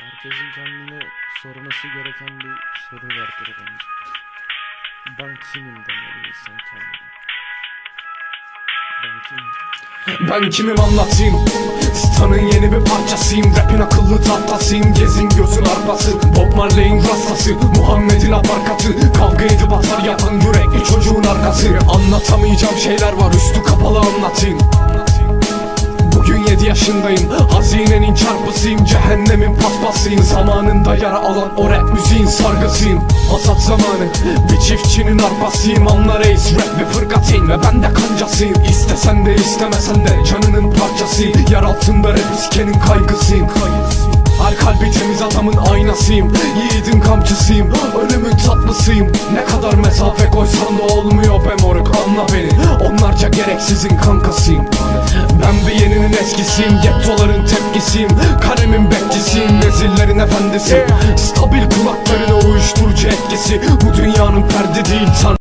Herkesin kendine sorması gereken bir soru vardır bence. Ben kimim demeli insan kendine. Ben kimim? Ben kimim anlatayım? Stan'ın yeni bir parçasıyım. Rap'in akıllı tahtasıyım. Gezin gözün arpası. Bob Marley'in rastası. Muhammed'in aparkatı. Kavga edip atar yapan yürekli çocuğun arkası. Anlatamayacağım şeyler var. Üstü kapalı anlatayım yaşındayım. Hazinenin çarpısıyım Cehennemin paspasıyım. Zamanında yara alan o rap müziğin sargısıyım. Hasat zamanı Bir çiftçinin arpasıyım. Anla reis rap bir fırkateyim Ve ben de kancasıyım. İstesen de istemesen de canının parçasıyım. Yer altında rap iskenin kaygısıyım. Her kalbi temiz adamın aynasıyım. Yiğidin kamçısıyım Ölümün tatlısıyım. Ne kadar mesafe koysan da olmuyor be moruk Anla beni. Onlarca gereksizin kankasıyım. Ben eskisiyim Gettoların tepkisiyim Karemin bekçisiyim Vezirlerin efendisi Stabil kulaklarına uyuşturucu etkisi Bu dünyanın ferdi değil tan